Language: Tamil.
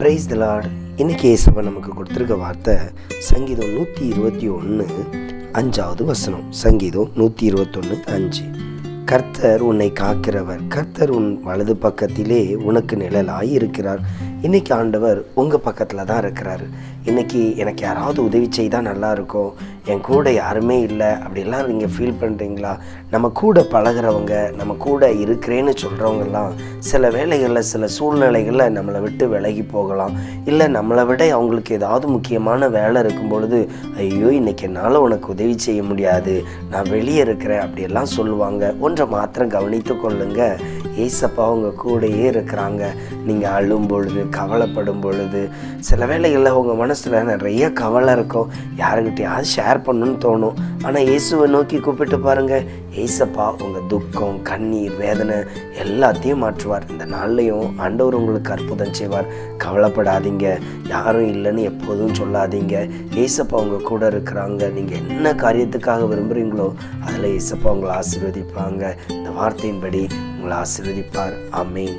பிரைஸ் த லார்ட் இன்னைக்கு இயேசப்பா நமக்கு கொடுத்துருக்க வார்த்தை சங்கீதம் நூற்றி இருபத்தி ஒன்று அஞ்சாவது வசனம். சங்கீதம் நூற்றி இருபத்தொன்று அஞ்சு. கர்த்தர் உன்னை காக்கிறவர் கர்த்தர் உன் வலது பக்கத்திலே உனக்கு நிழலாய் இருக்கிறார். இன்னைக்கு ஆண்டவர் உங்கள் பக்கத்தில் தான் இருக்கிறார். இன்னைக்கு எனக்கு யாராவது உதவி செய்தால் நல்லா இருக்கும். என் கூட யாருமே இல்லை அப்படிலாம் நீங்கள் ஃபீல் பண்ணுறீங்களா நம்ம கூட பழகிறவங்க நம்ம கூட இருக்கிறேன்னு சொல்கிறவங்கெல்லாம் சில வேலைகளில் சில சூழ்நிலைகளில் நம்மளை விட்டு விலகி போகலாம். இல்லை நம்மளை விட அவங்களுக்கு ஏதாவது முக்கியமான வேலை இருக்கும் பொழுது ஐயோ இன்னைக்கு என்னால் உனக்கு உதவி செய்ய முடியாது. நான் வெளியே இருக்கிறேன் அப்படியெல்லாம் சொல்லுவாங்க. ஒன்றை மாத்திரம் கவனித்து கொள்ளுங்கள் ஏசப்பா அவங்க கூடயே இருக்கிறாங்க. நீங்கள் அழும் பொழுது கவலைப்படும் பொழுது சில வேளைகளில் உங்கள் மனசில் நிறைய கவலை இருக்கும். யாருக்கிட்டையாவது ஷேர் பண்ணணும்னு தோணும். ஆனால் இயேசுவை நோக்கி கூப்பிட்டு பாருங்கள் ஏசப்பா உங்கள் துக்கம் கண்ணீர் வேதனை எல்லாத்தையும் மாற்றுவார். இந்த நாள்லையும் ஆண்டவர் உங்களுக்கு அற்புதம் செய்வார். கவலைப்படாதீங்க. யாரும் இல்லைன்னு எப்போதும் சொல்லாதீங்க. ஏசப்பா உங்கள் கூட இருக்கிறாங்க. நீங்கள் என்ன காரியத்துக்காக விரும்புகிறீங்களோ அதில் ஏசப்பா உங்களை ஆசீர்வதிப்பாங்க. இந்த வார்த்தையின்படி உங்களை ஆசீர்வதிப்பார். ஆமென்.